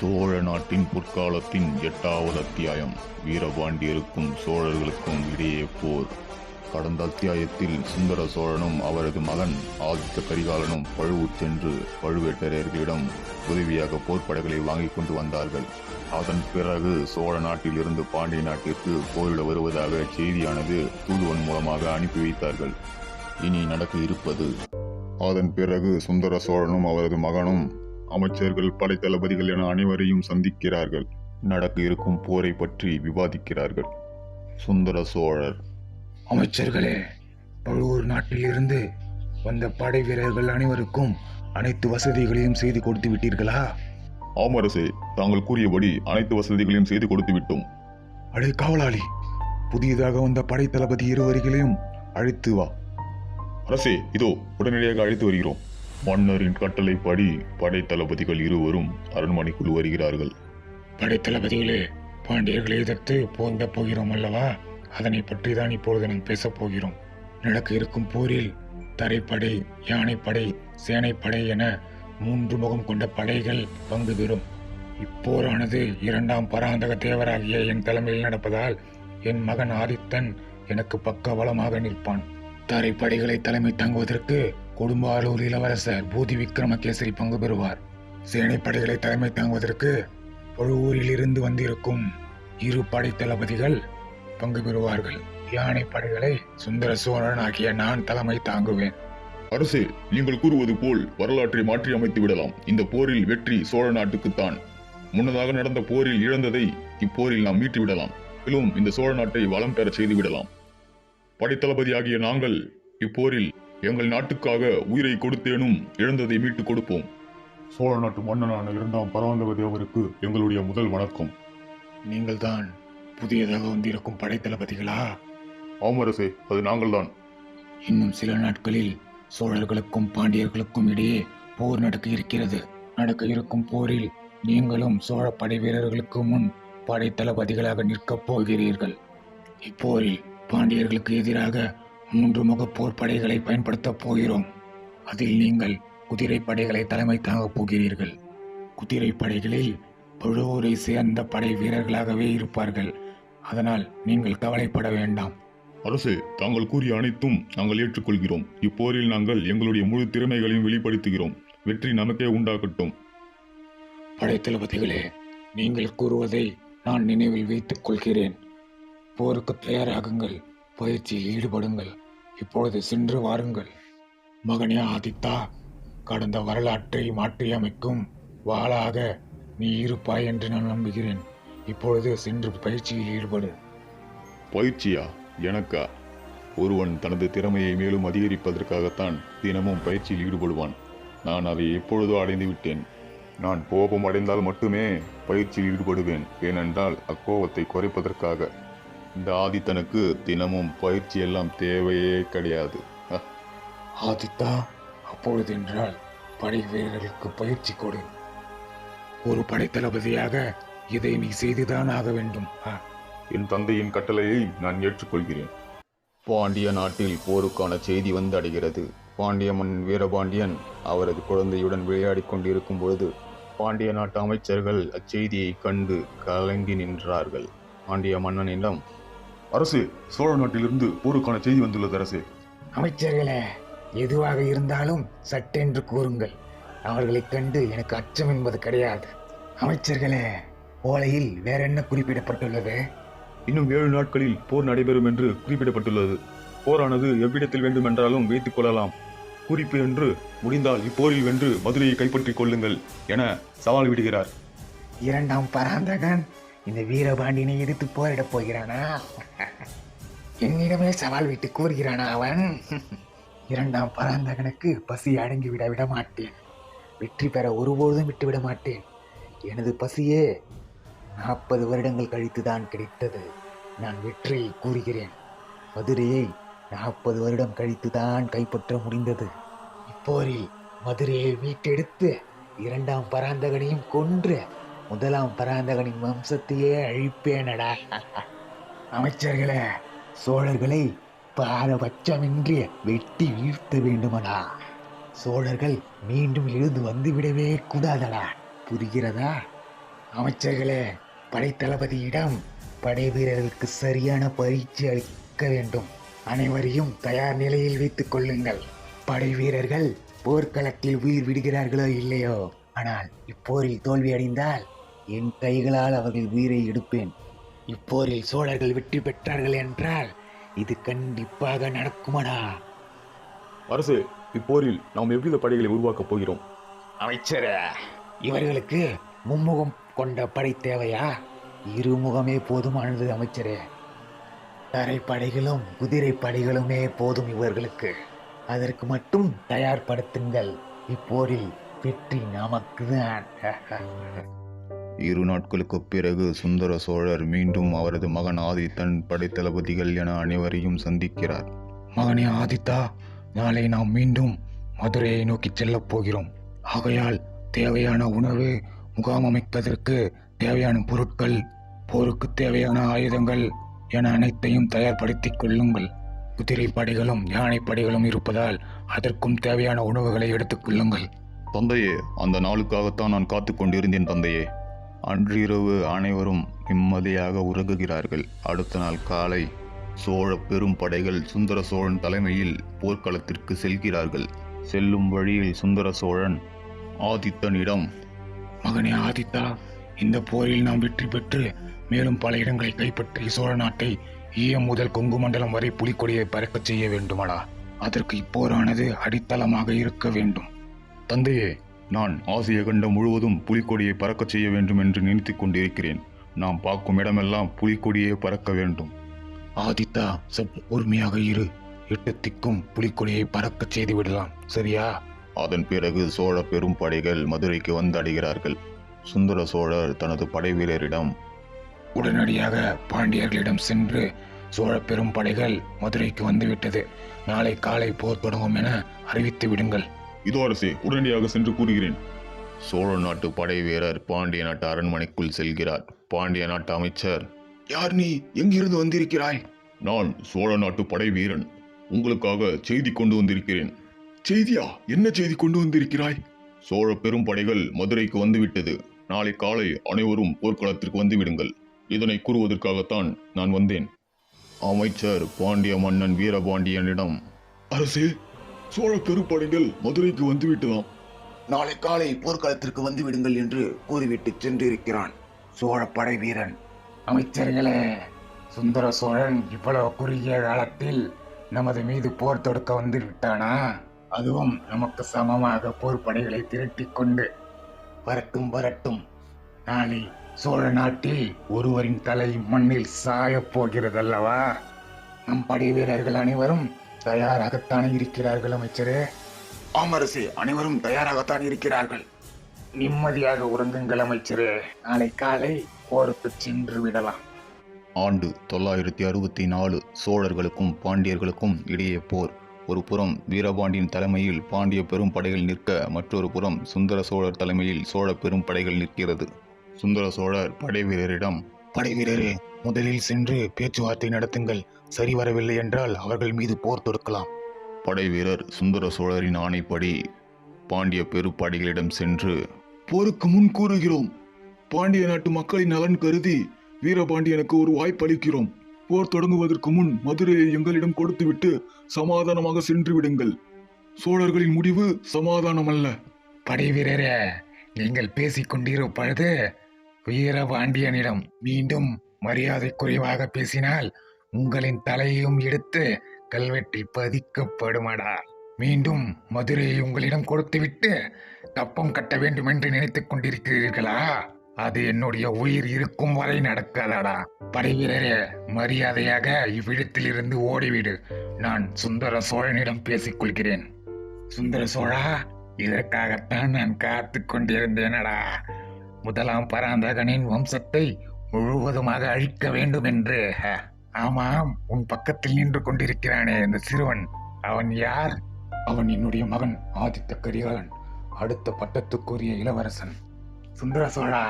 சோழ நாட்டின் பொற்காலத்தின் எட்டாவது அத்தியாயம். வீரபாண்டியருக்கும் சோழர்களுக்கும் இடையே போர். கடந்த அத்தியாயத்தில் சுந்தர சோழனும் அவரது மகன் ஆதித்த கரிகாலனும் பழுவூர் சென்று பழுவேட்டரையர்களிடம் உதவியாக போர்ப்படைகளை வாங்கிக் கொண்டு வந்தார்கள். அதன் பிறகு சோழ நாட்டிலிருந்து பாண்டிய நாட்டிற்கு போரிட வருவதாக செய்தியானது தூதுவன் மூலமாக அனுப்பி வைத்தார்கள். இனி நடக்க இருப்பது. அதன் பிறகு சுந்தர சோழனும் அவரது மகனும் அமைச்சர்கள் படைத்தளபதிகள் என அனைவரையும் சந்திக்கிறார்கள். நடக்க இருக்கும் போரை பற்றி விவாதிக்கிறார்கள். சுந்தர சோழர். அமைச்சர்களே பழுவூர் நாட்டிலிருந்து வந்த படை வீரர்கள் அனைவருக்கும் அனைத்து வசதிகளையும் செய்து கொடுத்து விட்டீர்களா? ஆமரசே தாங்கள் கூறியபடி அனைத்து வசதிகளையும் செய்து கொடுத்து விட்டோம். அடே காவலாளி புதியதாக வந்த படை தளபதி இருவர்களையும் அழைத்து வா. அரசே இதோ உடனடியாக அழைத்து வருகிறோம். மன்னரின் கட்டளைப்படி படைத்தளபதிகள் இருவரும் அரண்மனைக்குள் வருகிறார்கள். படைத்தளபதிகளே பாண்டியர்களை எதிர்த்து போந்த போகிறோம் அல்லவா? அதனை பற்றி தான் இப்பொழுது நாம் பேசப் போகிறோம். நடக்க இருக்கும் போரில் தரைப்படை யானைப்படை சேனைப்படை என மூன்று முகம் கொண்ட படைகள் பங்கு பெறும். இப்போரானது இரண்டாம் பராந்தக தேவராகிய என் தலைமையில் நடப்பதால் என் மகன் ஆதித்தன் எனக்கு பக்க வளமாக நிற்பான். தரைப்படைகளை தலைமை தாங்குவதற்கு கொடும்பாலூர் இளவரசர் பூதி விக்ரமகேசரி பங்கு பெறுவார். சேனைப்படைகளை தலைமை தாங்குவதற்கு பழுவூரில் இருந்து வந்திருக்கும் இரு படை தளபதிகள் பங்கு பெறுவார்கள். யானை படைகளை சுந்தர சோழன் ஆகிய நான் தலைமை தாங்குவேன். அரசு நீங்கள் கூறுவது போல் வரலாற்றை மாற்றி அமைத்து விடலாம். இந்த போரில் வெற்றி சோழ நாட்டுக்குத்தான். முன்னதாக நடந்த போரில் இழந்ததை இப்போரில் நாம் மீட்டு விடலாம். மேலும் இந்த சோழ நாட்டை வளம் பெற செய்து விடலாம். படைத்தளபதியாகிய நாங்கள் இப்போரில் எங்கள் நாட்டுக்காக உயிரை கொடுத்தேனும் இழந்ததை மீட்டுக் கொடுப்போம். சோழ நாட்டு மன்னனான இரண்டாம் பராந்தக தேவருக்கு எங்களுடைய முதல் வணக்கம். நீங்கள் தான் புதியதாக வந்திருக்கும் படை தளபதிகளா ஆமரசே அது நாங்கள்தான். இன்னும் சில நாட்களில் சோழர்களுக்கும் பாண்டியர்களுக்கும் இடையே போர் நடக்க இருக்கிறது. நடக்க இருக்கும் போரில் நீங்களும் சோழ படை வீரர்களுக்கு முன் படை தளபதிகளாக நிற்கப் போகிறீர்கள். இப்போரில் பாண்டியர்களுக்கு எதிராக மூன்று முக போர் படைகளை பயன்படுத்தப் போகிறோம். அதில் நீங்கள் குதிரை படைகளை தலைமை தாங்கப் போகிறீர்கள். குதிரை படைகளில் பழுவூரை சேர்ந்த படை வீரர்களாகவே இருப்பார்கள். அதனால் நீங்கள் கவலைப்பட வேண்டாம். அரசே தாங்கள் கூறிய அனைத்தும் நாங்கள் ஏற்றுக்கொள்கிறோம். இப்போரில் நாங்கள் எங்களுடைய முழு திறமைகளையும் வெளிப்படுத்துகிறோம். வெற்றி நமக்கே உண்டாகட்டும். படைத்தளபதிகளே நீங்கள் கூறுவதை நான் நினைவில் வைத்துக் கொள்கிறேன். போருக்கு தயாராகுங்கள். பயிற்சியில் ஈடுபடுங்கள். இப்பொழுது சென்று வாருங்கள். மகனே ஆதித்தா கடந்த வரலாற்றை மாற்றியமைக்கும் வாளாக நீ இருப்பாய் என்று நான் நம்புகிறேன். இப்பொழுது சென்று பயிற்சியில் ஈடுபடு. பயிற்சியா? எனக்கா? ஒருவன் தனது திறமையை மேலும் அதிகரிப்பதற்காகத்தான் தினமும் பயிற்சியில் ஈடுபடுவான். நான் அதை எப்பொழுதோ அடைந்து விட்டேன். நான் கோபம் அடைந்தால் மட்டுமே பயிற்சியில் ஈடுபடுவேன். ஏனென்றால் அக்கோபத்தை குறைப்பதற்காக. இந்த ஆதித்தனுக்கு தினமும் பயிற்சி எல்லாம் தேவையே கிடையாது. ஆதித்தா அப்பொழுது என்றால் படை வீரர்களுக்கு பயிற்சி கொடு. ஒரு படைத்தளபதியாக இதை நீ செய்துதான் ஆக வேண்டும். என் தந்தையின் கட்டளையை நான் ஏற்றுக்கொள்கிறேன். பாண்டிய நாட்டில் போருக்கான செய்தி வந்து அடைகிறது பாண்டிய மன்னன் வீரபாண்டியன் அவரது குழந்தையுடன் விளையாடிக் கொண்டிருக்கும் பொழுது பாண்டிய நாட்டு அமைச்சர்கள் அச்செய்தியை கண்டு கலங்கி நின்றார்கள். பாண்டிய மன்னனிடம் அரசு சோழ நாட்டிலிருந்து போருக்கான செய்தி வந்துள்ளது அரசு. அமைச்சர்களே எதுவாக இருந்தாலும் சட்டென்று கூறுங்கள். அவர்களைக் கண்டு எனக்கு அச்சம் என்பது கிடையாது. அமைச்சர்களே ஓலையில் வேற என்ன குறிப்பிடப்பட்டுள்ளது? இன்னும் ஏழு நாட்களில் போர் நடைபெறும் என்று குறிப்பிடப்பட்டுள்ளது. போரானது எவ்விடத்தில் வேண்டுமென்றாலும் வைத்துக் கொள்ளலாம். குறிப்பு என்று முடிந்தால் இப்போரில் வென்று மதுரையை கைப்பற்றிக் கொள்ளுங்கள் என சவால் விடுகிறார். இரண்டாம் பராந்தகன் இந்த வீரபாண்டியனை எதிர்த்து போரிடப் போகிறானா? என்னிடமே சவால் விட்டு கூறுகிறானா அவன்? இரண்டாம் பராந்தகனுக்கு பசி அடங்கி விட விட மாட்டேன். வெற்றி பெற ஒருபோதும் விட்டுவிட மாட்டேன். எனது பசியே நாற்பது வருடங்கள் கழித்துதான் கிடைத்தது. நான் வெற்றியை கூறுகிறேன். மதுரையை நாற்பது வருடம் கழித்துதான் கைப்பற்ற முடிந்தது. இப்போரில் மதுரையை மீட்டெடுத்து இரண்டாம் பராந்தகனையும் கொன்று முதலாம் பராந்தகனின் வம்சத்தையே அழிப்பேனடா. அமைச்சர்களே சோழர்களை பாரபட்சமின்றி வெட்டி வீழ்த்த வேண்டுமடா. சோழர்கள் மீண்டும் எழுந்து வந்துவிடவே கூடாதடா. புரிகிறதா? அமைச்சர்களே படைத்தளபதியிடம் படை வீரர்களுக்கு சரியான பயிற்சி அளிக்க வேண்டும். அனைவரையும் தயார் நிலையில் வைத்துக் கொள்ளுங்கள். படை வீரர்கள் போர்க்களத்தில் உயிர் விடுகிறார்களோ இல்லையோ? ஆனால் இப்போரில் தோல்வி அடைந்தால் என் கைகளால் அவர்கள் உயிரை எடுப்பேன். இப்போரில் சோழர்கள் வெற்றி பெற்றார்கள் என்றால் இது கண்டிப்பாக நடக்குமடா. அரசு இப்போரில் நாம் எவ்வித படைகளை உருவாக்கப் போகிறோம்? அமைச்சர் இவர்களுக்கு மும்முகம் கொண்ட படை தேவையா? இருமுகமே போதுமானது அமைச்சரே. தரைப்படைகளும் குதிரை படைகளுமே போதும் இவர்களுக்கு. அதற்கு மட்டும் தயார்படுத்துங்கள். இப்போரில் வெற்றி நமக்குதான். இரு நாட்களுக்குப் பிறகு சுந்தர சோழர் மீண்டும் அவரது மகன் ஆதித்தன் படைத்தளபதிகள் என அனைவரையும் சந்திக்கிறார். மகனே ஆதித்தா நாளை நாம் மீண்டும் மதுரையை நோக்கி செல்லப் போகிறோம். ஆகையால் தேவையான உணவு முகாம் அமைப்பதற்கு தேவையான பொருட்கள் போருக்கு தேவையான ஆயுதங்கள் என அனைத்தையும் தயார்படுத்திக் கொள்ளுங்கள். குதிரை படைகளும் யானை படைகளும் இருப்பதால் அதற்கும் தேவையான உணவுகளை எடுத்துக் கொள்ளுங்கள். தந்தையே அந்த நாளுக்காகத்தான் நான் காத்து கொண்டிருந்தேன் தந்தையே. அன்றிரவு அனைவரும் நிம்மதியாக உறங்குகிறார்கள். அடுத்த நாள் காலை சோழ பெரும் படைகள் சுந்தர சோழன் தலைமையில் போர்க்களத்திற்கு செல்கிறார்கள். செல்லும் வழியில் சுந்தர சோழன் ஆதித்தனிடம் மகனே ஆதித்தா இந்த போரில் நாம் வெற்றி பெற்று மேலும் பல இடங்களை கைப்பற்றி சோழ நாட்டை ஈயம் முதல் கொங்கு மண்டலம் வரை புலிக்கொடியை பறக்கச் செய்ய வேண்டுமடா. அதற்கு இப்போரானது அடித்தளமாக இருக்க வேண்டும். தந்தையே நான் ஆசிய கண்டம் முழுவதும் புலிக்கொடியை பறக்கச் செய்ய வேண்டும் என்று நினைத்துக் கொண்டிருக்கிறேன். நாம் பார்க்கும் இடமெல்லாம் புலிக்கொடியே பறக்க வேண்டும். ஆதித்தா சற்று பொறுமையாக இரு. எட்டு திக்கும் புலிக்கொடியை பறக்கச் செய்து விடலாம். சரியா? அதன் பிறகு சோழ பெரும் படைகள் மதுரைக்கு வந்தடைகிறார்கள். சுந்தர சோழர் தனது படை வீரரிடம் உடனடியாக பாண்டியர்களிடம் சென்று சோழ பெரும் படைகள் மதுரைக்கு வந்துவிட்டது. நாளை காலை போர் தொடங்கும் என அறிவித்து விடுங்கள். இதோ அரசே உடனடியாக சென்று கூறுகிறேன். சோழ நாட்டு படை வீரர் பாண்டிய நாட்டு அரண்மனைக்குள் செல்கிறார். பாண்டிய நாட்டு அமைச்சர் யார் நீ? எங்கிருந்து வந்திருக்கிறாய்? நான் சோழ நாட்டு படை வீரன். உங்களுக்காக செய்தி கொண்டு வந்திருக்கிறேன். செய்தியா? என்ன செய்தி கொண்டு வந்திருக்கிறாய்? சோழ பெரும் படைகள் மதுரைக்கு வந்துவிட்டது. நாளை காலை அனைவரும் போர்க்களத்திற்கு வந்து விடுங்கள் இதனை கூறுவதற்காகத்தான் நான் வந்தேன். அமைச்சர் பாண்டிய மன்னன் வீரபாண்டியனிடம் அரசே சோழ கருப்படைகள் மதுரைக்கு வந்துவிட்டதாம். நாளை காலை போர்க்களத்திற்கு வந்து விடுங்கள் என்று கூறிவிட்டு சென்றிருக்கிறான் சோழ படை வீரன். அமைச்சர்களே சுந்தர சோழன் இவ்வளவு குறுகிய காலத்தில் நமது மீது போர் தொடுக்க வந்து விட்டானா அதுவும் நமக்கு சமமாக போர் படைகளை திரட்டி கொண்டு. வரட்டும் வரட்டும். நாளை சோழ நாட்டில் ஒருவரின் தலை மண்ணில் சாயப் போகிறதல்லவா? நம் படை வீரர்கள் அனைவரும் தயாராகத்தானே இருக்கிறார்கள் அமைச்சரே? ஆமரசே அனைவரும் தயாராகத்தான் இருக்கிறார்கள். நிம்மதியாக உறங்குங்கள் அமைச்சரே. நாளை காலை போருக்கு சென்று விடலாம். ஆண்டு தொள்ளாயிரத்தி அறுபத்தி நாலு சோழர்களுக்கும் பாண்டியர்களுக்கும் இடையே போர். ஒரு புறம் வீரபாண்டியன் தலைமையில் பாண்டிய பெரும் படைகள் நிற்க மற்றொரு புறம் சுந்தர சோழர் தலைமையில் சோழ பெரும் படைகள் நிற்கிறது. சுந்தர சோழர் படை வீரரிடம் படை வீரரே முதலில் சென்று பேச்சுவார்த்தை நடத்துங்கள். சரி வரவில்லை என்றால் அவர்கள் மீது போர் தொடுக்கலாம். படை வீரர் சுந்தர சோழரின் ஆணைப்படி பாண்டிய பெருப்படைகளிடம் சென்று போருக்கு முன் கூறுகிறோம். பாண்டிய நாட்டு மக்களின் நலன் கருதி வீரபாண்டியனுக்கு ஒரு வாய்ப்பளிக்கிறோம் போர் தொடங்குவதற்கு முன் மதுரையை எங்களிடம் கொடுத்துவிட்டு சமாதானமாக சென்று விடுங்கள். சோழர்களின் முடிவு சமாதானம் அல்ல படை வீரரே நீங்கள் பேசிக் கொண்டிருப்பது வீரபாண்டியனிடம் மீண்டும் மரியாதை குறைவாக பேசினால் உங்களின் தலையையும் எடுத்து கல்வெட்டில் பதிக்கப்படுமடா. மீண்டும் மதுரையை உங்களிடம் கொடுத்துவிட்டு கப்பம் கட்ட வேண்டும் என்று நினைத்துக் கொண்டிருக்கிறீர்களா? அது என்னுடைய உயிர் இருக்கும் வரை நடக்காதாடா. படை வீரரே மரியாதையாக இவ்விடத்திலிருந்து ஓடிவிடு. நான் சுந்தர சோழனிடம் பேசிக் கொள்கிறேன் சுந்தர சோழா இதற்காகத்தான் நான் காத்து கொண்டிருந்தேனடா முதலாம் பராந்தகனின் வம்சத்தை முழுவதுமாக அழிக்க வேண்டும் என்று. ஆமாம் உன் பக்கத்தில் நின்று கொண்டிருக்கிறானே இந்த சிறுவன். அவன் யார்? அவன் என்னுடைய மகன் ஆதித்த கரிகாலன் அடுத்த பட்டத்துக்குரிய இளவரசன். சுந்தர சோழா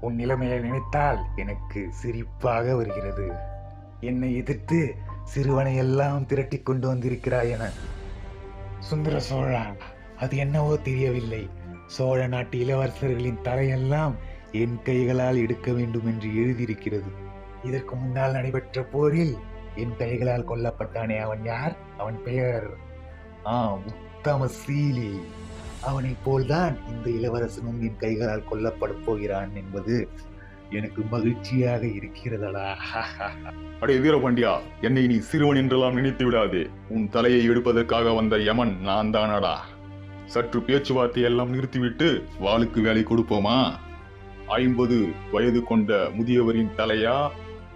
உன் நிலைமையை நினைத்தால் எனக்கு சிரிப்பாக வருகிறது. என்னை எதிர்த்து சிறுவனை எல்லாம் திரட்டிக் கொண்டு வந்திருக்கிறாய் என. சுந்தர சோழா அது என்னவோ தெரியவில்லை. சோழ நாட்டு இளவரசர்களின் தலையெல்லாம் என் கைகளால் எடுக்க வேண்டும் என்று எழுதியிருக்கிறது. இதற்கு முன்னால் நடைபெற்ற போரில் என் கைகளால் கொல்லப்பட்டானே அவன் யார்? அவன் பெயர் ஆ உத்தமசீலி அவனைப் போல்தான் இந்த இளவரசனும் என் கைகளால் கொல்லப்படப் போகிறான் என்பது எனக்கு மகிழ்ச்சியாக இருக்கிறதடா. அடே வீரபாண்டியா என்னை நீ சிறுவன் என்றெல்லாம் நினைத்து விடாதே. உன் தலையை எடுப்பதற்காக வந்த யமன் நான் தானடா சற்று பேச்சுவார்த்தை எல்லாம் நிறுத்திவிட்டு வாளுக்கு வேலை கொடுப்போமா? ஐம்பது வயது கொண்ட முதியவரின் தலையா?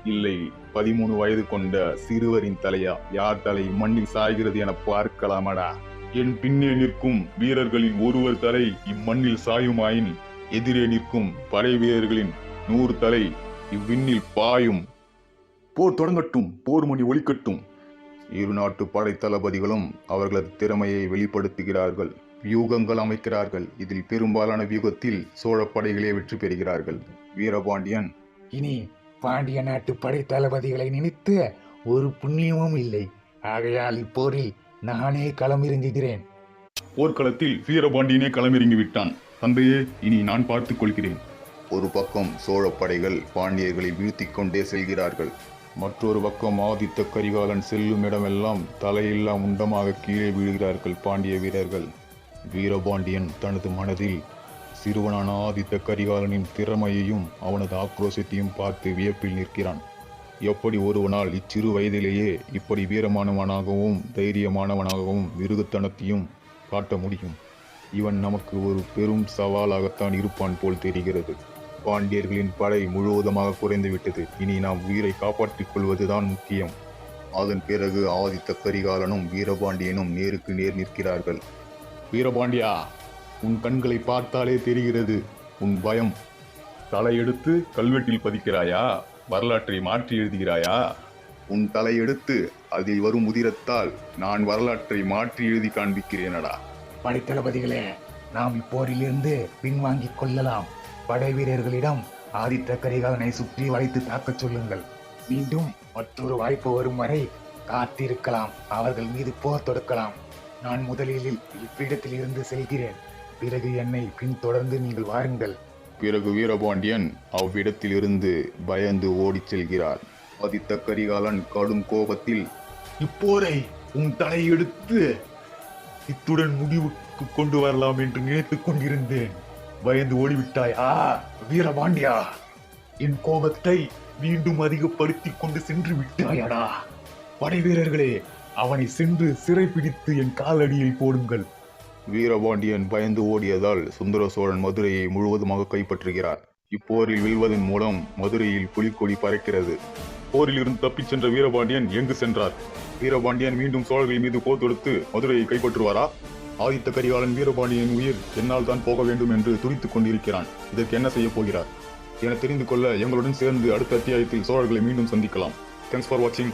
இல்லை பதிமூணு வயது கொண்ட சிறுவரின் தலையா? யார் தலை மண்ணில் சாய்கிறது என பார்க்கலாமடா. என் பின்னே நிற்கும் வீரர்களின் ஒருவர் தலை இம்மண்ணில் சாயுமாயின் எதிரே நிற்கும் படை வீரர்களின் நூறு தலை இவ்விண்ணில் பாயும். போர் தொடங்கட்டும் போர் மணி ஒழிக்கட்டும் இரு நாட்டு படை தளபதிகளும் அவர்களது திறமையை வெளிப்படுத்துகிறார்கள். வியூகங்கள் அமைக்கிறார்கள். இதில் பெரும்பாலான வியூகத்தில் சோழ படைகளே வெற்றி பெறுகிறார்கள். வீரபாண்டியன் இனி பாண்டிய நாட்டு படை தளபதிகளை நினைத்து ஒரு புண்ணியமும் இல்லை. ஆகையால் இப்போரில் நானே களமிறங்குகிறேன். போர்க்களத்தில் வீரபாண்டியனே களமிறங்கி விட்டான் தந்தையே இனி நான் பார்த்துக் கொள்கிறேன். ஒரு பக்கம் சோழ படைகள் பாண்டியர்களை வீழ்த்திக் கொண்டே செல்கிறார்கள். மற்றொரு பக்கம் ஆதித்த கரிகாலன் செல்லும் இடமெல்லாம் தலையில்லா முண்டமாக கீழே வீழ்கிறார்கள் பாண்டிய வீரர்கள். வீரபாண்டியன் தனது மனதில் சிறுவனான ஆதித்த கரிகாலனின் திறமையையும் அவனது ஆக்ரோஷத்தையும் பார்த்து வியப்பில் நிற்கிறான். எப்படி ஒருவனால் இச்சிறு வயதிலேயே இப்படி வீரமானவனாகவும் தைரியமானவனாகவும் மிருகத்தனத்தையும் காட்ட முடியும்? இவன் நமக்கு ஒரு பெரும் சவாலாகத்தான் இருப்பான் போல் தெரிகிறது. பாண்டியர்களின் படை முழுவதுமாக குறைந்துவிட்டது. இனி நாம் உயிரை காப்பாற்றிக் கொள்வதுதான் முக்கியம். அதன் பிறகு ஆதித்த கரிகாலனும் வீரபாண்டியனும் நேருக்கு நேர் நிற்கிறார்கள். வீரபாண்டியா உன் கண்களை பார்த்தாலே தெரிகிறது உன் பயம். தலையெடுத்து கல்வெட்டில் பதிக்கிறாயா? வரலாற்றை மாற்றி எழுதுகிறாயா? உன் தலையெடுத்து அதில் வரும் உதிரத்தால் நான் வரலாற்றை மாற்றி எழுதி காண்பிக்கிறேனடா. படைத்தளபதிகளே நாம் இப்போரிலிருந்து பின்வாங்கிக் கொள்ளலாம். படை வீரர்களிடம் ஆதித்த கரிகாலனை சுற்றி வளைத்து தாக்கச் சொல்லுங்கள். மீண்டும் மற்றொரு வாய்ப்பு வரும் வரை காத்திருக்கலாம். அவர்கள் மீது போர் தொடுக்கலாம். நான் முதலில் இவ்விடத்தில் இருந்து செல்கிறேன். பிறகு என்னை பின்தொடர்ந்து நீங்கள் வாருங்கள். பிறகு வீரபாண்டியன் அவ்விடத்திலிருந்து பயந்து ஓடிச் செல்கிறார். ஆதித்த கரிகாலன் கடும் கோபத்தில் இப்போரை உன் தலையெடுத்து இத்துடன் முடிவுக்கு கொண்டு வரலாம் என்று நினைத்துக் கொண்டிருந்தேன். பயந்து ஓடிவிட்டாய். ஆ வீரபாண்டியா! என் கோபத்தை மீண்டும் அதிகப்படுத்திக் கொண்டு சென்று விட்டாயடா. படை வீரர்களே அவனை சென்று சிறைப்பிடித்து என் காலடியில் போடுங்கள். வீரபாண்டியன் பயந்து ஓடியதால் சுந்தர சோழன் மதுரையை முழுவதுமாக கைப்பற்றுகிறார். இப்போரில் வெல்வதன் மூலம் மதுரையில் புலிக்கொடி பறக்கிறது. போரில் இருந்து தப்பிச் சென்ற வீரபாண்டியன் எங்கு சென்றார்? வீரபாண்டியன் மீண்டும் சோழர்கள் மீது போர் தொடுத்து மதுரையை கைப்பற்றுவாரா? ஆதித்த கரிகாலன் வீரபாண்டியன் உயிர் என்னால் தான் போக வேண்டும் என்று துடித்துக் கொண்டிருக்கிறான். இதற்கு என்ன செய்ய போகிறார்? என தெரிந்து கொள்ள எங்களுடன் சேர்ந்து அடுத்த அத்தியாயத்தில் சோழர்களை மீண்டும் சந்திக்கலாம். தேங்க்ஸ் ஃபார் வாட்சிங்